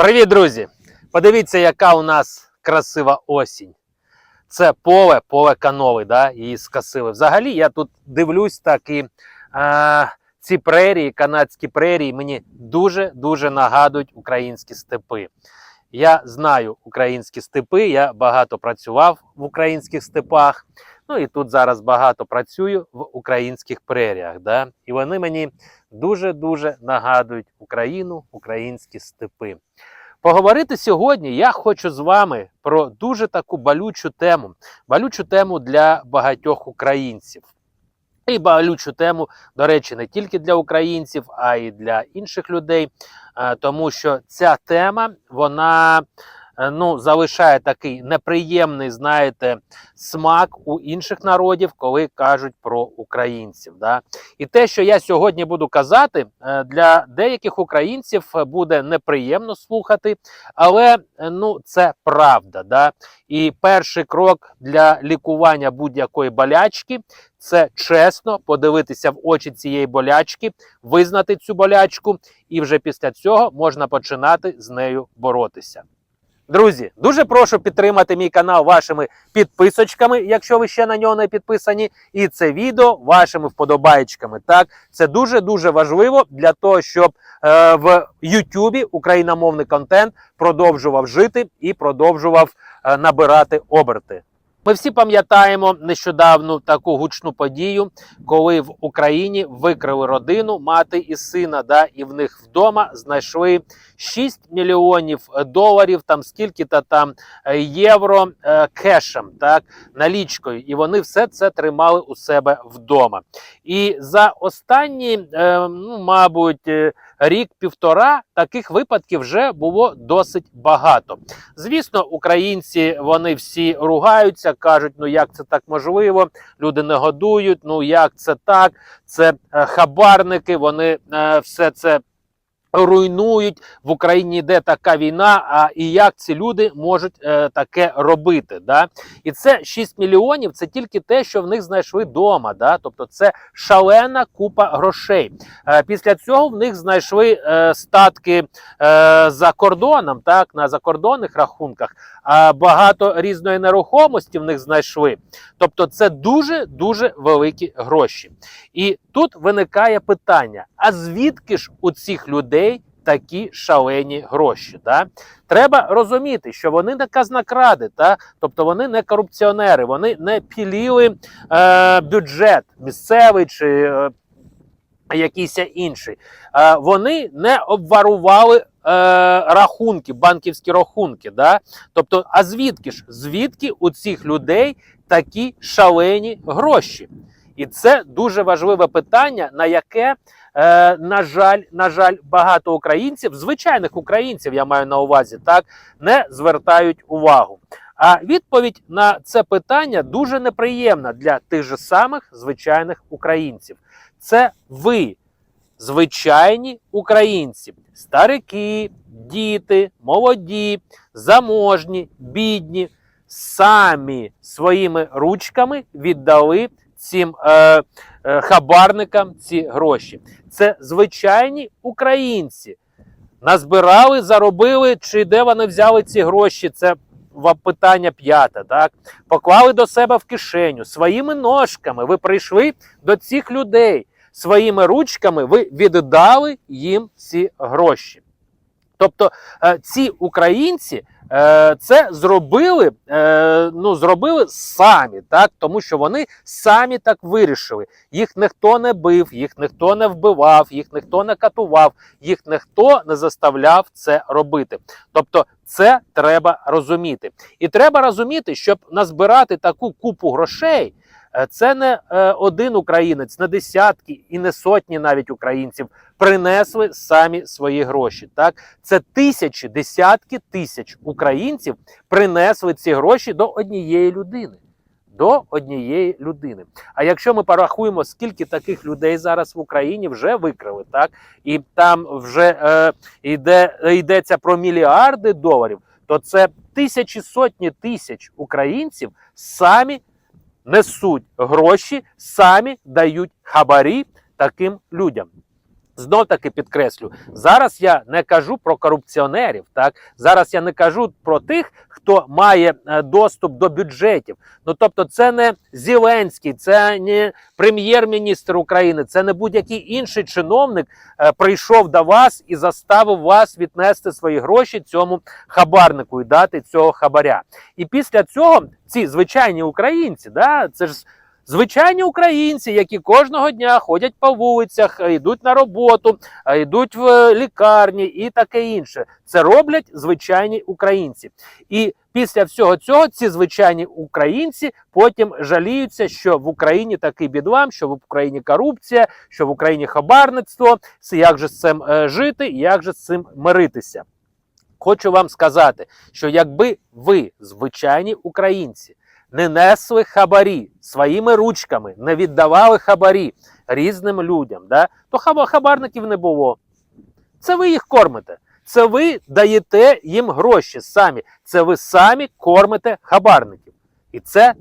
Привіт, друзі! Подивіться, яка у нас красива осінь. Це поле, поле канови, да? її скосили. Взагалі, я тут дивлюсь так і а, ці прерії, канадські прерії, мені дуже-дуже нагадують українські степи. Я знаю українські степи, я багато працював в українських степах. Ну і тут зараз багато працюю в українських преріях. Да? І вони мені дуже-дуже нагадують Україну, українські степи. Поговорити сьогодні я хочу з вами про дуже таку болючу тему, болючу тему для багатьох українців. І болючу тему, до речі, не тільки для українців, а й для інших людей, е, тому що ця тема вона ну, залишає такий неприємний, знаєте, смак у інших народів, коли кажуть про українців. Да? І те, що я сьогодні буду казати, е, для деяких українців буде неприємно слухати, але е, ну, це правда. Да? І перший крок для лікування будь-якої болячки це чесно подивитися в очі цієї болячки, визнати цю болячку, і вже після цього можна починати з нею боротися. Друзі, дуже прошу підтримати мій канал вашими підписочками, якщо ви ще на нього не підписані, і це відео вашими вподобайчиками. Так, це дуже дуже важливо для того, щоб е, в Ютубі україномовний контент продовжував жити і продовжував е, набирати оберти. Ми всі пам'ятаємо нещодавну таку гучну подію, коли в Україні викрили родину мати і сина, да, і в них вдома знайшли 6 мільйонів доларів, там скільки-то там е, євро е, кешем, так, налічкою, і вони все це тримали у себе вдома. І за останні, е, ну, мабуть, е, рік-півтора таких випадків вже було досить багато. Звісно, українці вони всі ругаються, кажуть, ну як це так можливо, люди не годують, ну як це так, це е, хабарники, вони е, все це. Руйнують в Україні йде така війна. А і як ці люди можуть е, таке робити? Да? І це 6 мільйонів. Це тільки те, що в них знайшли вдома. Да? Тобто, це шалена купа грошей. Е, після цього в них знайшли е, статки е, за кордоном, так на закордонних рахунках. А багато різної нерухомості в них знайшли. Тобто, це дуже дуже великі гроші. І тут виникає питання: а звідки ж у цих людей такі шалені гроші? Да? Треба розуміти, що вони не казнокради, та? тобто вони не корупціонери, вони не піліли е, бюджет місцевий чи е, якийсь інший. Е, вони не обварували е, рахунки, банківські рахунки. Да? Тобто, а звідки ж? Звідки у цих людей такі шалені гроші? І це дуже важливе питання, на яке, е, на жаль, на жаль, багато українців, звичайних українців, я маю на увазі, так не звертають увагу. А відповідь на це питання дуже неприємна для тих же самих звичайних українців. Це ви, звичайні українці, старики, діти, молоді, заможні, бідні, самі своїми ручками віддали цим е, хабарникам ці гроші. Це звичайні українці. Назбирали, заробили, чи де вони взяли ці гроші? Це питання п'яте. Так поклали до себе в кишеню своїми ножками. Ви прийшли до цих людей своїми ручками. Ви віддали їм ці гроші. Тобто е, ці українці е, це зробили, е, ну, зробили самі, так? тому що вони самі так вирішили. Їх ніхто не бив, їх ніхто не вбивав, їх ніхто не катував, їх ніхто не заставляв це робити. Тобто, це треба розуміти. І треба розуміти, щоб назбирати таку купу грошей. Е, Це не е, один українець, не десятки і не сотні навіть українців принесли самі свої гроші. Так, це тисячі, десятки тисяч українців принесли ці гроші до однієї людини. До однієї людини. А якщо ми порахуємо, скільки таких людей зараз в Україні вже викрили, так і там вже е, йде, йдеться про мільярди доларів, то це тисячі сотні тисяч українців самі несуть гроші, самі дають хабарі таким людям. Знов таки підкреслю, зараз я не кажу про корупціонерів. Так зараз я не кажу про тих, хто має е, доступ до бюджетів. Ну тобто, це не Зеленський, це не прем'єр-міністр України, це не будь-який інший чиновник е, прийшов до вас і заставив вас віднести свої гроші цьому хабарнику і дати цього хабаря. І після цього ці звичайні українці, да, це ж звичайні українці, які кожного дня ходять по вулицях, е, йдуть на роботу, е, йдуть в е, лікарні і таке інше. Це роблять звичайні українці. І після всього цього ці звичайні українці потім жаліються, що в Україні такий бідлам, що в Україні корупція, що в Україні хабарництво, як же з цим жити, як же з цим миритися. Хочу вам сказати, що якби ви, звичайні українці, не несли хабарі своїми ручками, не віддавали хабарі різним людям, да, то хабарників не було. Це ви їх кормите. Це ви даєте їм гроші самі. Це ви самі кормите хабарників. І це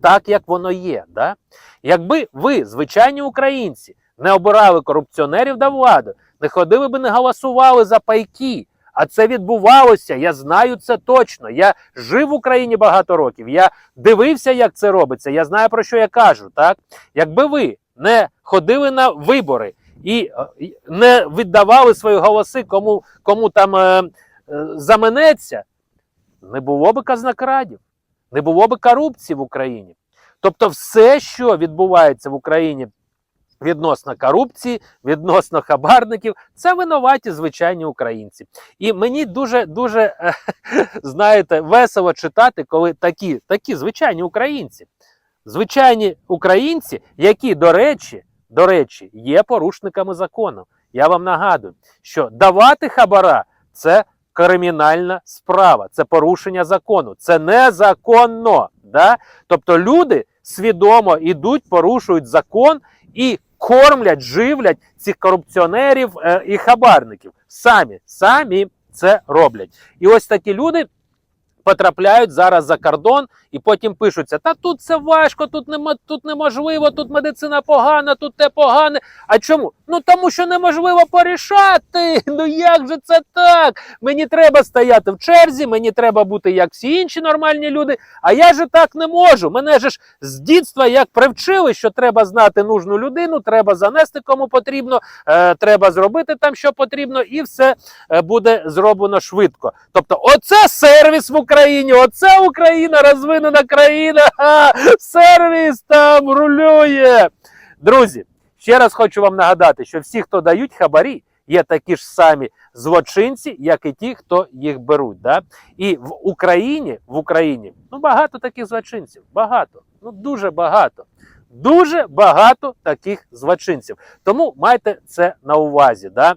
так, як воно є. Да? Якби ви, звичайні українці, не обирали корупціонерів до влади, не ходили би, не голосували за пайки. А це відбувалося. Я знаю це точно. Я жив в Україні багато років. Я дивився, як це робиться. Я знаю про що я кажу. Так, якби ви не ходили на вибори і е, не віддавали свої голоси, кому, кому там е, е, заманеться, не було би казнокрадів, не було би корупції в Україні. Тобто, все, що відбувається в Україні відносно корупції, відносно хабарників, це винуваті звичайні українці. І мені дуже дуже е, знаєте весело читати, коли такі, такі звичайні українці, звичайні українці, які, до речі, до речі, є порушниками закону. Я вам нагадую, що давати хабара це кримінальна справа, це порушення закону, це незаконно. Да? Тобто люди свідомо йдуть, порушують закон і кормлять, живлять цих корупціонерів е, і хабарників. Самі, самі це роблять. І ось такі люди потрапляють зараз за кордон і потім пишуться: та тут це важко, тут нема, тут неможливо, тут медицина погана, тут те погане. А чому? Ну тому що неможливо порішати. Ну як же це так? Мені треба стояти в черзі, мені треба бути як всі інші нормальні люди. А я же так не можу. Мене ж з дітства як привчили, що треба знати нужну людину, треба занести кому потрібно, е, треба зробити там, що потрібно, і все е, буде зроблено швидко. Тобто, оце сервіс в Україні, оце Україна, розвинена країна. Сервіс там рулює. Друзі, ще раз хочу вам нагадати, що всі, хто дають хабарі, є такі ж самі злочинці, як і ті, хто їх беруть. Да? І в Україні, в Україні ну багато таких злочинців. Багато. Ну дуже багато. Дуже багато таких злочинців. Тому майте це на увазі. Да?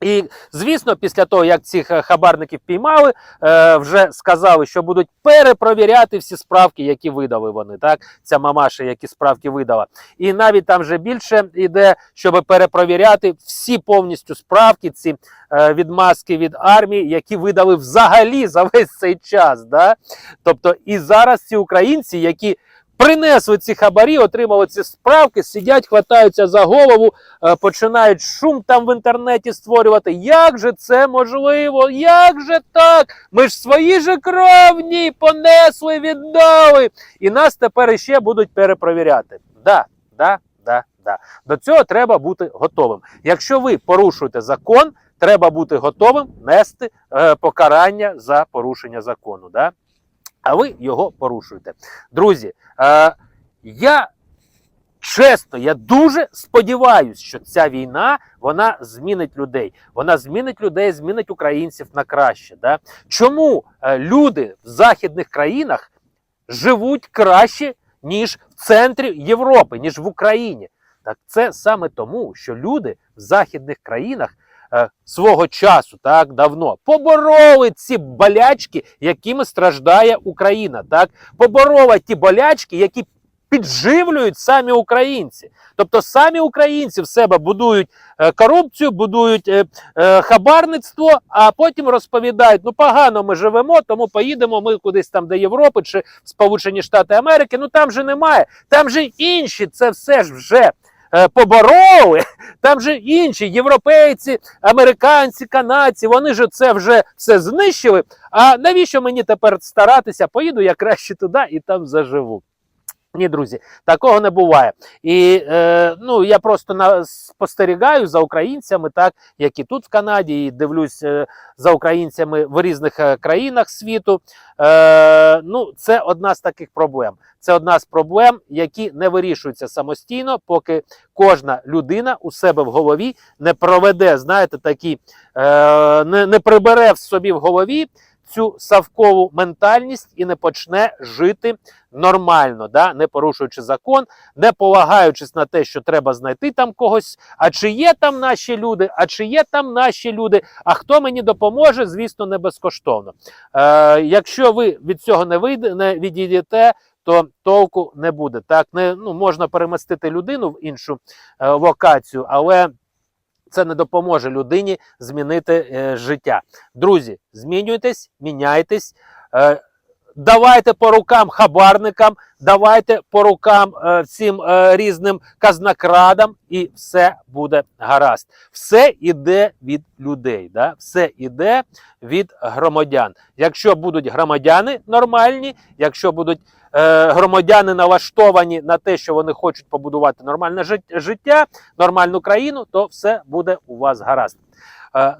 І звісно, після того, як цих е, хабарників піймали, е, вже сказали, що будуть перепровіряти всі справки, які видали вони. Так, ця мамаша, які справки видала. І навіть там вже більше йде, щоб перепровіряти всі повністю справки, ці е, відмазки від армії, які видали взагалі за весь цей час. Да? Тобто, і зараз ці українці, які принесли ці хабарі, отримали ці справки, сидять, хватаються за голову, е, починають шум там в інтернеті створювати. Як же це можливо? Як же так? Ми ж свої же кровні понесли, віддали. І нас тепер іще будуть перепровіряти. Да, да, да, да. До цього треба бути готовим. Якщо ви порушуєте закон, треба бути готовим нести е, покарання за порушення закону. Да? А ви його порушуєте. Друзі, е, я чесно, я дуже сподіваюся, що ця війна вона змінить людей. Вона змінить людей, змінить українців на краще. Да? Чому е, люди в західних країнах живуть краще, ніж в центрі Європи, ніж в Україні? Так це саме тому, що люди в західних країнах свого часу, так давно побороли ці болячки, якими страждає Україна. Так поборола ті болячки, які підживлюють самі українці. Тобто самі українці в себе будують е, корупцію, будують е, е, хабарництво, а потім розповідають: ну погано ми живемо, тому поїдемо ми кудись там до Європи чи Сполучені Штати Америки. Ну там же немає, там же інші це все ж вже е, побороли. Там же інші європейці, американці, канадці, вони ж це вже все знищили. А навіщо мені тепер старатися? Поїду я краще туди і там заживу. Ні, друзі, такого не буває. І е, ну, я просто на, спостерігаю за українцями, так, які тут в Канаді, і дивлюсь е, за українцями в різних е, країнах світу. Е, ну, це одна з таких проблем. Це одна з проблем, які не вирішуються самостійно, поки кожна людина у себе в голові не проведе, знаєте, такі, е, не, не прибере в собі в голові цю савкову ментальність і не почне жити нормально, да? не порушуючи закон, не полагаючись на те, що треба знайти там когось. А чи є там наші люди, а чи є там наші люди, а хто мені допоможе, звісно, не безкоштовно. Е, якщо ви від цього не вийде, не відійдете, то толку не буде. Так, не ну, можна перемістити людину в іншу е, локацію, але це не допоможе людині змінити е, життя. Друзі, змінюйтесь, міняйтесь. Е, Давайте по рукам хабарникам, давайте по рукам е, всім е, різним казнокрадам, і все буде гаразд. Все іде від людей, да? все іде від громадян. Якщо будуть громадяни нормальні, якщо будуть е, громадяни налаштовані на те, що вони хочуть побудувати нормальне жит- життя, нормальну країну, то все буде у вас гаразд.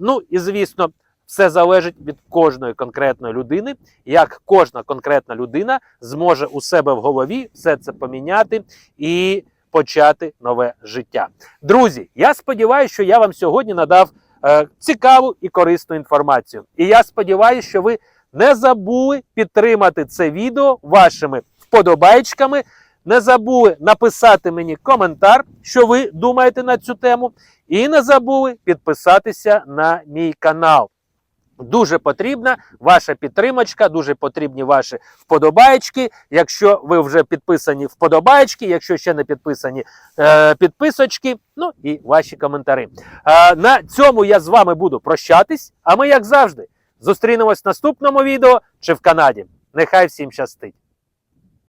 Ну і звісно, все залежить від кожної конкретної людини, як кожна конкретна людина зможе у себе в голові все це поміняти і почати нове життя. Друзі, я сподіваюся, що я вам сьогодні надав е, цікаву і корисну інформацію. І я сподіваюся, що ви не забули підтримати це відео вашими вподобайчиками. Не забули написати мені коментар, що ви думаєте на цю тему, і не забули підписатися на мій канал. Дуже потрібна ваша підтримочка, дуже потрібні ваші вподобаєчки. Якщо ви вже підписані вподобаєчки, якщо ще не підписані е, підписочки, ну і ваші коментарі. Е, на цьому я з вами буду прощатись. А ми, як завжди, зустрінемось в наступному відео чи в Канаді. Нехай всім щастить!